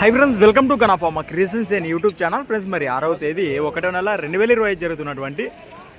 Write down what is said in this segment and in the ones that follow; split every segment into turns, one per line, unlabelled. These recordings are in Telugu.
High friends welcome to గనాఫామా creations and YouTube channel friends మరి ఆరవ తేదీ ఒకటో నెల రెండు వేల ఇరవై ఐదు జరుగుతున్నటువంటి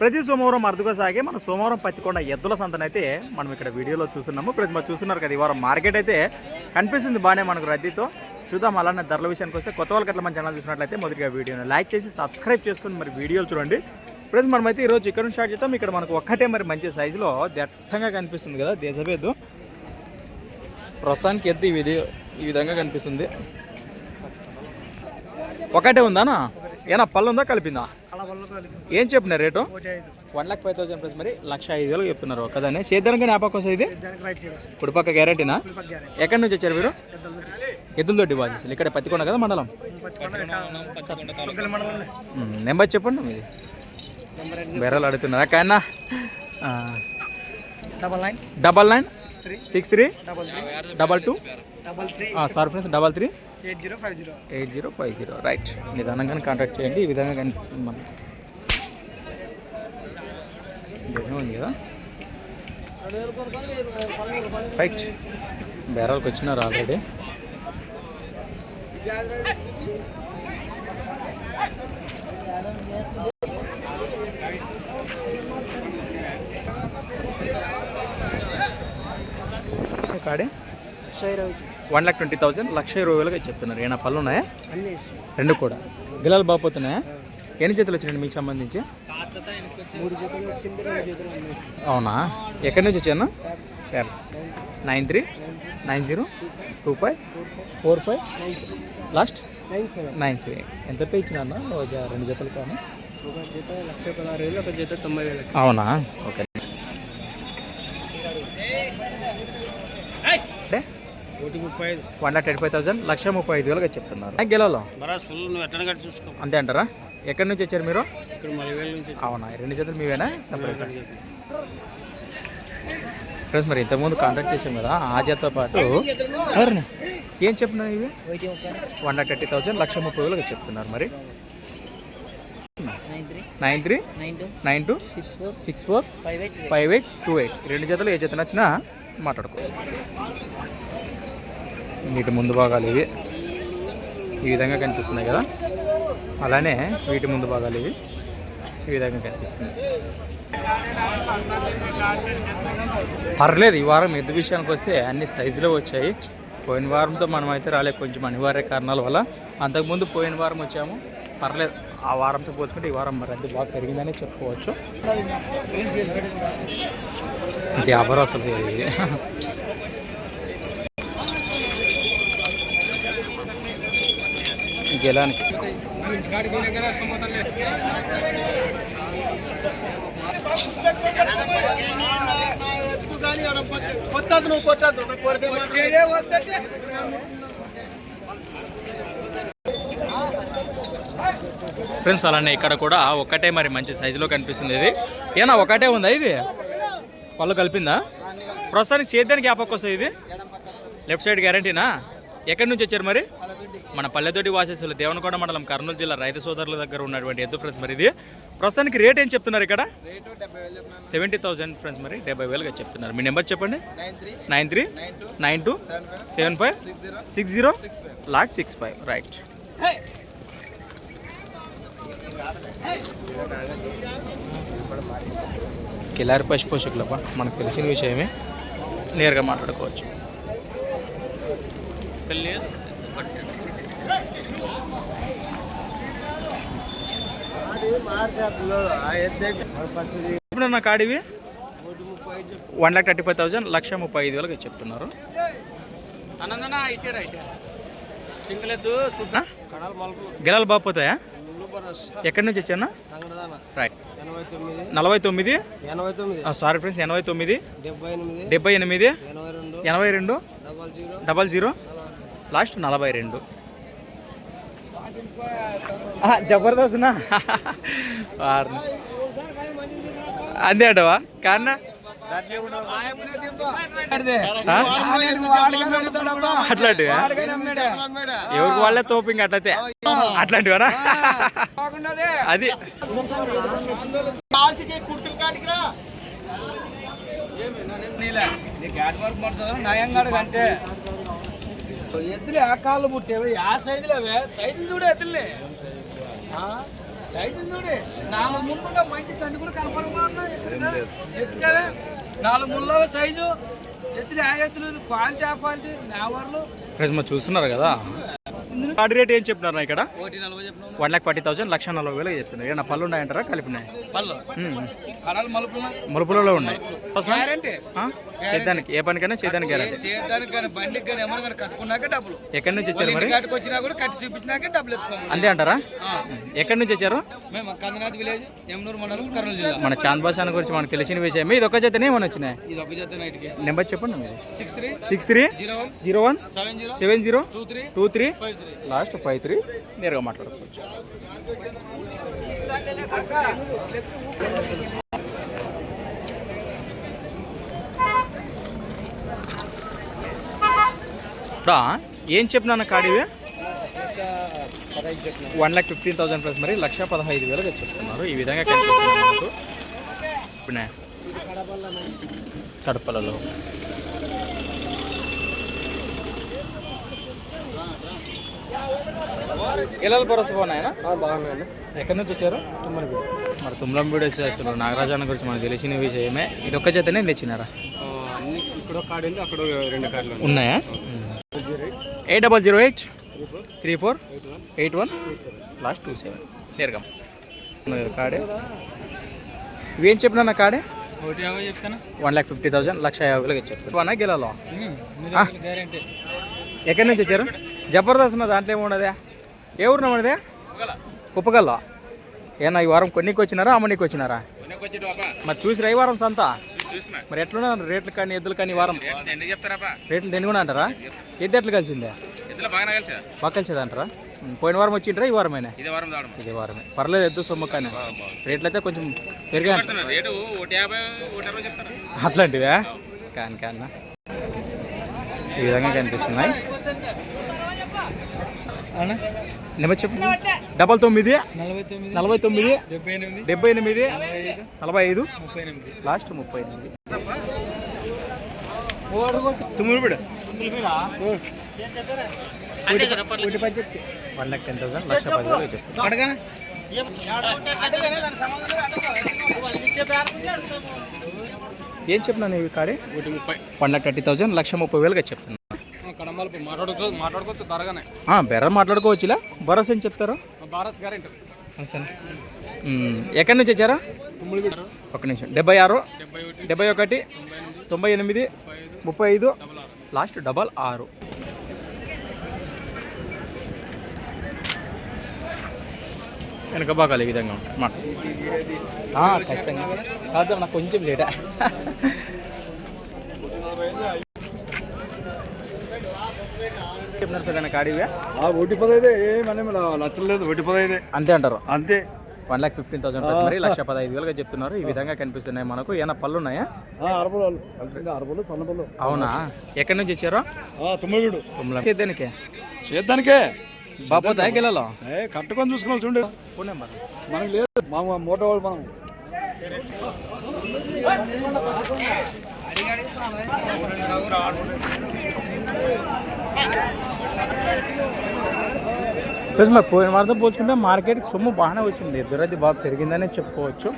ప్రతి సోమవారం అరుదుగా సాగే మన సోమవారం పత్తికొండ ఎద్దుల సంతనైతే మనం ఇక్కడ వీడియోలో చూస్తున్నాము. ప్రతి మరి చూస్తున్నారు కదా ఈ వారం మార్కెట్ అయితే కనిపిస్తుంది బాగానే మనకు రద్దీతో. చూద్దాం అలానే ధరల విషయానికి వస్తే కొత్త వాళ్ళకి అట్లా మన ఛానల్ చూసినట్లయితే మొదటిగా వీడియోని లైక్ చేసి సబ్స్క్రైబ్ చేసుకుని మరి వీడియోలు చూడండి. ఫ్రెండ్స్ మనమైతే ఈరోజు ఇక్కడ నుంచి స్టార్ట్ చేద్దాం. ఇక్కడ మనకు ఒక్కటే మరి మంచి సైజులో దట్టంగా కనిపిస్తుంది కదా దేశభేదు ప్రస్తుతానికి ఎద్దు ఈ విధి ఈ విధంగా కనిపిస్తుంది. ఒకటే ఉందానా? ఏనా పళ్ళు ఉందా కలిపిందా? ఏం చెప్పినారు rate? One lakh five thousand plus మరి లక్ష ఐదు వేలు చెప్తున్నారు ఒకదాన్ని సేద్యానికి జ్ఞాపకం వస్తుంది ఇది? కుడిపక్క గ్యారెంటీనా? ఎక్కడి నుంచి వచ్చారు మీరు? ఎద్దులతోటి బాగా ఇక్కడ పత్తికొండ కదా మండలం? నెంబర్ చెప్పండి మీది. బెర్రలు అడుగుతున్నారా. కానీ
double nine.
Double nine.
Six three double
two
double three
sorry friends double three.
Eight zero five zero.
Eight zero five zero. Right. నిదానంగానే contact చేయండి. ఈ విధంగా కనిపిస్తుంది మనకి. కదా? రైట్. బేరాలకు వచ్చినారు ఆల్రెడీ. కాడే? వన్ లాక్ ట్వంటీ థౌసండ్ లక్ష ఇరవై వేలుగా చెప్తున్నారు ఏమైనా పళ్ళు ఉన్నాయా? రెండు కూడా. గిలాలు బాగుపోతున్నాయా ఎన్ని చేతులు వచ్చినాయండి మీకు సంబంధించి?
జతలు జతలు
అవునా? ఎక్కడి నుంచి వచ్చాను nine three nine zero two five four five last?
Nine seven.
ఎంత పే ఇచ్చిన రెండు జతలు కాను. అవునా? ఓకే అంటే
ఒకటి ముప్పై ఐదు
one lakh thirty five thousand లక్ష ముప్పై ఐదు వేలుగా చెప్తున్నారు.
చూసుకో.
అంతే అంటారా? ఎక్కడి నుంచి వచ్చారు మీరు? అవునా ఈ రెండు జతలు మీవేనా? సపరేట్? ఫ్రెండ్స్ మరి ఇంతకుముందు కాంటాక్ట్ చేసాం కదా ఆ జతతో పాటు? ఏం చెప్పినారు ఇవి? వన్ లాక్ థర్టీ థౌసండ్ లక్ష ముప్పై వేలుగా చెప్తున్నారు మరి.
Nine three?
Nine
two? Six four?
Six four?
Five eight?
Five eight two eight. రెండు జతలు ఏ జత నచ్చినా మాట్లాడుకో. వీటి ముందు భాగాలు ఇవి. ఈ విధంగా కనిపిస్తున్నాయి కదా? అలానే వీటి ముందు భాగాలు ఇవి. ఈ విధంగా కనిపిస్తున్నాయి. పర్లేదు ఈ వారం ఎద్దు విషయానికి వస్తే అన్ని సైజులో వచ్చాయి. పోయిన వారంతో మనం అయితే రాలేదు. కొంచెం అనివార్య కారణాల వల్ల అంతకుముందు పోయిన వారం వచ్చాము. పర్లేదు ఆ వారంతో పోల్చుకుంటే ఈ వారం మరి అది బాగా పెరిగిందని చెప్పుకోవచ్చు. ఇది గెలానికి. ఫ్రెండ్స్ అలానే ఇక్కడ కూడా ఒకటే మరి మంచి సైజులో కనిపిస్తుంది ఇది. ఏనా ఒకటే ఉందా ఇది? పళ్ళు కలిపిందా? ప్రస్తుతానికి సేద్యానికి గ్యాపక్ వస్తుంది ఇది? లెఫ్ట్ సైడ్ గ్యారంటీనా? ఎక్కడి నుంచి వచ్చారు మరి? మన పల్లెతోటి వాసేసులు దేవనకొండ మండలం కర్నూలు జిల్లా రైతు సోదరుల దగ్గర ఉన్నటువంటి ఎద్దు ఫ్రెండ్స్ మరి ఇది. ప్రస్తుతానికి రేట్ ఏం చెప్తున్నారు ఇక్కడ? సెవెంటీ థౌసండ్ ఫ్రెండ్స్ మరి డెబ్బై వేలుగా చెప్తున్నారు. మీ నెంబర్ చెప్పండి. Nine three. Nine two. Seven five. Six zero. Lakh six five. Right. Kilari పశు పోషకులప్ప మనకు తెలిసిన విషయమే. నేరుగా మాట్లాడుకోవచ్చు. ఇప్పుడు నా కాడివి? One lakh thirty five thousand లక్ష ముప్పై ఐదు వేలకు చెప్తున్నారు. గిలాలు బాగుపోతాయా ఎక్కడి నుంచి వచ్చానా రైట్ నలభై తొమ్మిది? సారీ ఫ్రెండ్స్ ఎనభై తొమ్మిది.
డెబ్బై ఎనిమిది. ఎనభై రెండు. Double zero.
లాస్ట్ నలభై రెండు. జబర్దస్త్ అంతే అంటవా? కాన్నా? అట్లాంటివా? ఎవరికి వాళ్ళే తోపింగ్ అట్లయితే. అట్లాంటివా అది.
నయంగాడు అంటే ఎద్దు ఎత్తులే ఆ కాళ్ళు పుట్టేవి ఆ సైజులు అవే సైజులు చూడు ఎత్తులే. సైజులు చూడే. నాలుగు ముళ్ళు మంచి తండ్రి కూడా కదా నాలుగు ముళ్ళ సైజు. ఎత్తులు ఆ ఎత్తులు క్వాలిటీ ఆ క్వాలిటీ నావర్లు
ఫ్రెండ్స్ మరి చూస్తున్నారు కదా? కార్డు రేట్ ఏం చెప్తున్నారు ఇక్కడ? వన్ లాక్ ఫార్టీ థౌసండ్ లక్ష నలభై వేలు చెప్తున్నారు. ఏమన్నా పళ్ళు ఉన్నాయంటారా? కలిపినాయి. మలుపులలో ఉన్నాయి? సేద్యానికి ఏ పనికైనా సేద్యానికి
చేయడానికి
ఎక్కడి నుంచి వచ్చారు మరి? అంతే అంటారా? ఎక్కడి నుంచి వచ్చారు? మన చాంద్ గురించి మనకు తెలిసిన విషయమే ఇది ఒక జతనే ఏమైనా వచ్చినాయి? నెంబర్ చెప్పండి
six three
six three
zero one seven zero
seven zero
two three
two three
five three.
Last five three నేరుగా మాట్లాడుకోవచ్చు. రా ఏం చెప్పినా కాడివి? One lakh fifteen thousand plus మరి లక్ష పదహైదు వేలుగా చెప్తున్నారు ఈ విధంగా కనిపిస్తుంది మనకు ఇప్పుడే కడపలలో. ఇళ్ళ భరోసా బాగున్నాయనా
బాగున్నాయండి.
ఎక్కడి నుంచి వచ్చారు? మరి తుమ్లంబీడు వచ్చి అసలు నాగరాజాన గురించి మనకు తెలిసిన విషయమే. ఇది ఒక్క చేతనే తెచ్చినారా?
ఇక్కడ కార్డు ఉంది అక్కడ రెండు కార్డులు
ఉన్నాయా. Eight double zero eight three four. Eight one. Last two seven. నేరుగా. కాడే. ఇవేం చెప్పినా కాడే?
ఒకటి యాభై చెప్తాను?
వన్ ల్యాక్ ఫిఫ్టీ థౌసండ్ లక్ష యాభై వేలకి చెప్తాను వన్ గెలలో ఎక్కడి నుంచి వచ్చారు? జబర్దస్త్ ఉన్న దాంట్లో ఏముండదే ఏ ఊరు నమ్మదే కుప్పగల్లో. ఏనా ఈ వారం కొన్నికి వచ్చినారా అమ్మనికి వచ్చినారా మరి చూసి ఈ వారం సంత? మరి ఎట్లున్నా రేట్లు కానీ ఎద్దులు కానీ వారం? రేట్లు తెనుగునా అంటారా? ఎద్దు ఎట్లు కలిసిందే? బాగా కలిసేది అంటారా? పోయిన వారం వచ్చిండ్రా ఈ వారమేనా
ఇదే వారం దాడం.
ఇదే వారమే. పర్లేదు ఎద్దు సొమ్ము కానీ. రేట్లు అయితే కొంచెం పెరిగా అట్లాంటివా? కాని కాన్న ఈ విధంగా కనిపిస్తున్నాయి. నెంబర్ చెప్పు. డబల్ తొమ్మిది.
నలభై తొమ్మిది. డెబ్బై ఎనిమిది.
డెబ్బై ఎనిమిది. నలభై ఐదు. లాస్ట్ ముప్పై ఎనిమిది. వన్ లాక్ టెన్ థౌసండ్ లక్ష పది వేలు చెప్తాను ఏం చెప్పినాను ఇవి కాడే? వన్ లాక్ థర్టీ థౌసండ్ లక్ష ముప్పై వేలుగా చెప్తున్నా.
కడమలు మాట్లాడుకోవచ్చు మాట్లాడుకోవచ్చు
బెర్ర మాట్లాడుకోవచ్చులా? భరోసా ఏం చెప్తారు?
భారత్ గ్యారెంటీ.
ఎక్కడి నుంచి వచ్చారా?
తుమ్ముడు బిడ్డరు
ఒక నిమిషం. డెబ్బై ఆరు
డెబ్బై ఒకటి తొంభై ఎనిమిది ముప్పై ఐదు
లాస్ట్ డబల్ ఆరు. వెనక బాగాలి ఈ విధంగా ఖచ్చితంగా. కాదు నాకు కొంచెం లేటా. పెద్ద కాడివే
ఒకటి పదైదే ఏమనే నచ్చలేదు ఒకటి పదైదే.
అంతే అంటారు.
అంతే.
వన్ లాక్ ఫిఫ్టీన్ థౌసండ్ మరి లక్ష పదహైదు వేలుగా చెప్తున్నారు. ఈ విధంగా కనిపిస్తున్నాయి మనకు. ఏమైనా పళ్ళు ఉన్నాయా?
అరపలు అరపలు సన్నపలు
అవునా? ఎక్కడి నుంచి వచ్చారో?
తుమ్మగిడు చేద్దానికే?
బాబోతా గిల్లలో
ఏ కట్టుకొని చూసుకోవాలి చూడండి
ఫోన్ నెంబర్.
మనకి లేదు. మా మోటో వాళ్ళు మనం.
ప్లస్ మరి పోయిన వారితో పోల్చుకుంటే మార్కెట్కి సొమ్ము బాగానే వచ్చింది. దురది బాగా పెరిగిందనే చెప్పుకోవచ్చు.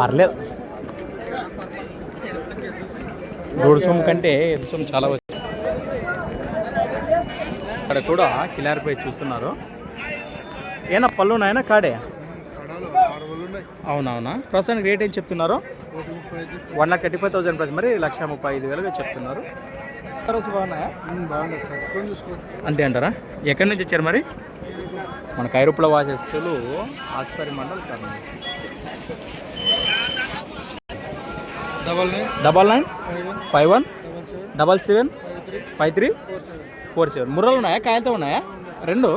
పర్లేదు. గోడు సొమ్ము కంటే ఎద్దు సొమ్ము చాలా వచ్చింది ఇక్కడ కూడా కిలారిపై చూస్తున్నారు. ఏనా పళ్ళు ఉన్నాయనా కాడే? అవునవునా? ప్రస్తుతానికి రేట్ ఏం చెప్తున్నారు? One lakh thirty five thousand plus మరి లక్ష ముప్పై ఐదు వేలుగా చెప్తున్నారు. అంతే అంటారా ఎక్కడి నుంచి వచ్చారు మరి మన కైరుపుల వాసస్సులు Aspari mandal.
Double nine
double nine
five one double seven five three four seven
ముర్రలు ఉన్నాయా కాయలతో ఉన్నాయా రెండు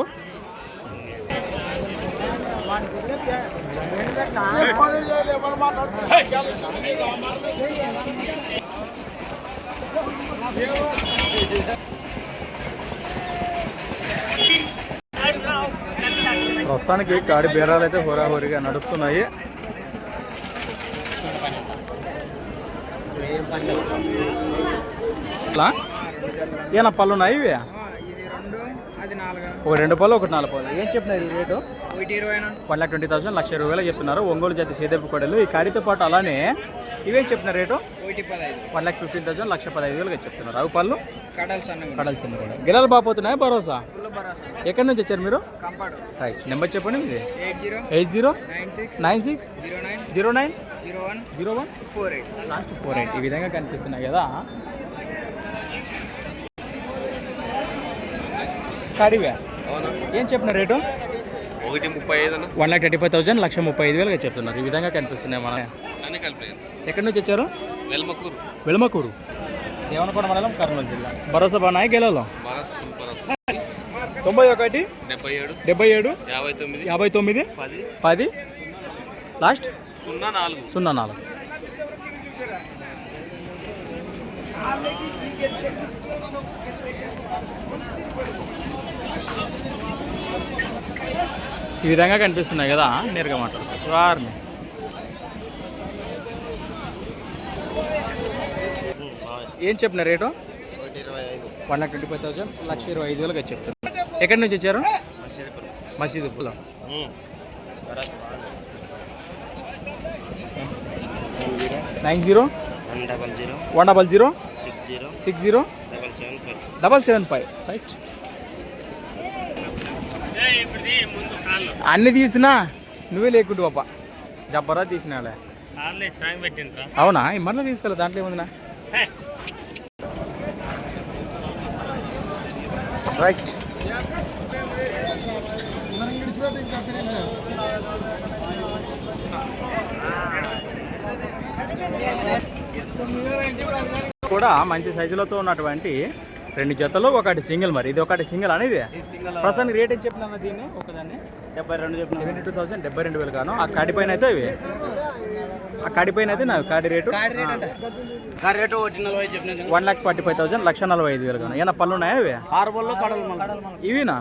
ప్రస్తుతానికి కాడి బేరాలు అయితే హోరాహోరీగా నడుస్తున్నాయి. ఇట్లా? ఏనా పళ్ళు ఉన్నాయి ఇవి? ఒక రెండు పళ్ళు ఒకటి నాలుగు పళ్ళు ఏం చెప్పినారు ఈ rate? One lakh twenty thousand లక్ష ఇరవై వేలు చెప్తున్నారు. ఒంగోలు జాతి సేదపు కొడలు. ఈ కాడితో పాటు అలానే ఇవేం చెప్తున్నారు rate? One lakh fifteen thousand లక్ష పదహైదు వేలుగా చెప్తున్నారు. అవి పళ్ళు
కడల్
చిన్న కూడా. గిలాలు బాపోతున్నాయి భరోసా? ఎక్కడి నుంచి వచ్చారు మీరు? రైట్. నెంబర్ చెప్పండి ఇది
eight zero? Nine six.
Nine six?
Zero nine.
Zero nine?
Zero one.
Zero one?
Four eight.
Last four eight. ఈ విధంగా కనిపిస్తున్నాయి కదా. కాడివే ఏం చెప్పిన రేటు?
ఒకటి ముప్పై ఐదు
one lakh thirty five thousand లక్ష ముప్పై ఐదు వేలుగా చెప్తున్నారు. ఈ విధంగా కనిపిస్తున్నాయి మన ఎక్కడి నుంచి వచ్చారు?
వెల్మకూరు.
వెలుమకూరు. దేవనకొండ మండలం కర్నూలు జిల్లా. భరోసా
బాగా భరోసా
తొంభై ఒకటి
డెబ్బై ఏడు
డెబ్బై ఏడు
యాభై తొమ్మిది
యాభై తొమ్మిది
పది
పది లాస్ట్?
సున్నా నాలుగు.
సున్నా నాలుగు. ఈ విధంగా కనిపిస్తున్నాయి కదా నేరుగా మాట్లాడుకోవచ్చు వారిని. ఏం చెప్పిన rate? One lakh twenty five thousand లక్ష ఇరవై ఐదు వేలుగా చెప్తారు ఎక్కడి నుంచి వచ్చారు? మసీదు పొలం nine zero?
One double zero
one double zero
six zero
six zero
double seven five.
Double seven five. Right అన్ని తీసినా నువ్వే లేకుంటు పాప జబ్బరా తీసినాలే. అవునా? మళ్ళీ తీసుకోలే దాంట్లో ఏముందినా? రైట్ కూడా మంచి సైజులతో ఉన్నటువంటి రెండు జతలు ఒకటి సింగిల్ మరి. ఇది ఒకటి సింగిల్ అనేది ప్రస్తుతానికి రేట్ ఏం చెప్పినా దీన్ని? ఒకదాన్ని
డెబ్బై రెండు చెప్పిన
సెవెంటీ టూ థౌసండ్ డెబ్బై రెండు వేలు గాను ఆ కాడి పైన అయితే ఇవి? ఆ కాడి పైన అయితే నా కాడి rate?
Rate
one lakh forty five thousand లక్ష నలభై ఐదు వేలు గాను ఏమన్నా పళ్ళు ఉన్నాయా ఇవి?
ఆరు బళ్ళు కడలు
ఇవినా?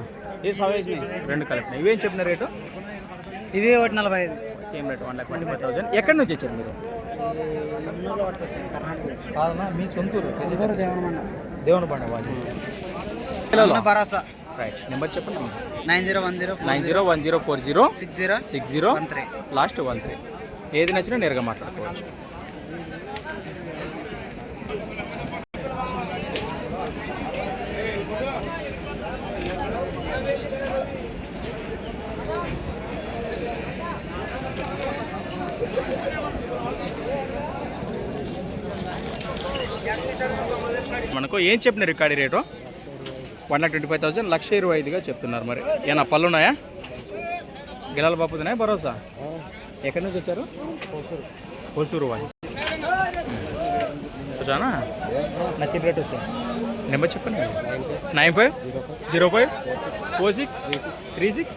సవేసి
రెండు కలిపిన ఇవేం చెప్పిన రేటు?
ఇవి ఒకటి నలభై ఐదు.
Same rate one lakh forty five thousand. ఎక్కడి నుంచి వచ్చారు మీరు? కాదన్నా మీ సొంతూరు
దేవనమండ.
దేవుని బండ వాళ్ళు
భరోసా.
రైట్ నెంబర్ చెప్పండి
nine zero one zero.
Nine zero one zero four zero
six zero
six zero
one three.
Last one three. ఏది నచ్చినా నేరుగా మాట్లాడుకోవచ్చు. మనకు ఏం చెప్పినారు ఈ కాడి rate? One lakh twenty five thousand లక్ష ఇరవై ఐదుగా చెప్తున్నారు మరి. ఏమన్నా పళ్ళు ఉన్నాయా గిలాల బాపుతున్నాయా భరోసా? ఎక్కడి నుంచి వచ్చారు? హోసూరు వాళ్ళు చానా నచ్చిన రేట్ వస్తుంది. నెంబర్ చెప్పండి. Nine five? Zero five? Four six. Three six?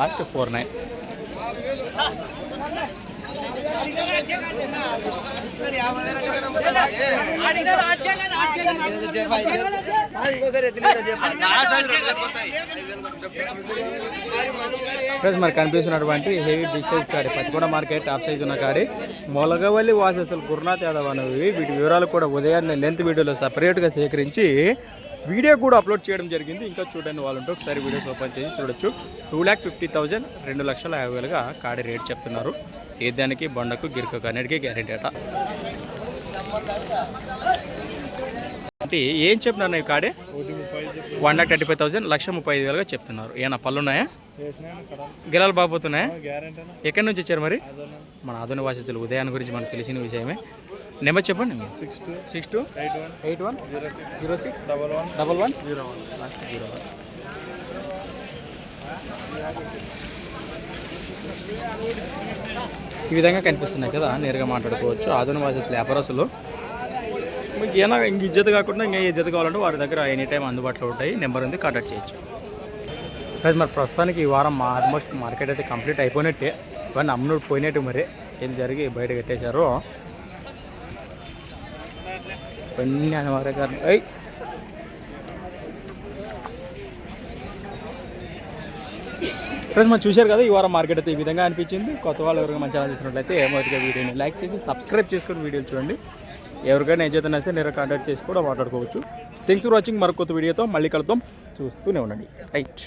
Last four nine. Friends మరి కనిపిస్తున్నటువంటి హెవీ బిగ్ సైజ్ కాడి పచ్చిగూడ మార్కెట్ టాప్ సైజ్ ఉన్న కాడి మొలగవల్లి వాసస్సులు గురునాథ్ యాదవ్ అనేవి వీటి వివరాలు కూడా ఉదయాన్నే లెంత్ వీడియోలో సపరేట్గా సేకరించి వీడియో కూడా అప్లోడ్ చేయడం జరిగింది. ఇంకా చూడండి వాళ్ళు ఉంటే ఒకసారి వీడియోస్ ఓపెన్ చేసి చూడొచ్చు. టూ ల్యాక్ ఫిఫ్టీ థౌజండ్ రెండు లక్షల యాభై వేలుగా కాడి రేట్ చెప్తున్నారు. సేద్యానికి బండకు గిరికకు అన్నిటికీ గ్యారెంటీ అట. అంటే ఏం చెప్తున్నారు ఈ కాడే? One lakh thirty five thousand లక్ష ముప్పై ఐదు వేలుగా చెప్తున్నారు. ఏమన్నా పళ్ళు ఉన్నాయా గిలాలు బాగుపోతున్నాయా ఎక్కడి నుంచి వచ్చారు మరి? మన ఆధునిక వాసిస్తులు ఉదయాన్ని గురించి మనకు తెలిసిన విషయమే. నెంబర్ చెప్పండి six two six two eight one eight one zero six double one double one zero one. Last zero one. ఈ విధంగా కనిపిస్తున్నాయి కదా నేరుగా మాట్లాడుకోవచ్చు. ఆధునిక వాసిస్తులు వ్యాపారస్తులు. మీకు ఏమైనా ఇంక ఇజ్జత కాకుండా ఇంకా ఇజ్జత కావాలంటే వారి దగ్గర ఎనీ టైం అందుబాటులో ఉంటాయి. నెంబర్ ఉంది కాంటాక్ట్ చేయొచ్చు. ఫ్రెండ్స్ మరి ప్రస్తుతానికి ఈ వారం ఆల్మోస్ట్ మార్కెట్ అయితే కంప్లీట్ అయిపోయినట్టే. ఇవన్నీ అమ్ముడు పోయినట్టు మరి. సేల్ జరిగి బయట కట్టేశారు ఇవన్నీ అనివార్య కారణం ఫ్రెండ్స్ మనం చూశారు కదా ఈ వారం మార్కెట్ అయితే ఈ విధంగా అనిపించింది. కొత్త వాళ్ళు ఎవరైనా మంచిగా చూసినట్లయితే మొదటిగా వీడియోని లైక్ చేసి సబ్స్క్రైబ్ చేసుకుని వీడియోలు చూడండి. ఎవరికైనా ఏం చేత నేస్తే నేను కాంటాక్ట్ చేసి కూడా మాట్లాడుకోవచ్చు. థ్యాంక్స్ ఫర్ వాచింగ్ మరొక కొత్త వీడియోతో మళ్ళీ కలుద్దాం. చూస్తూనే ఉండండి. రైట్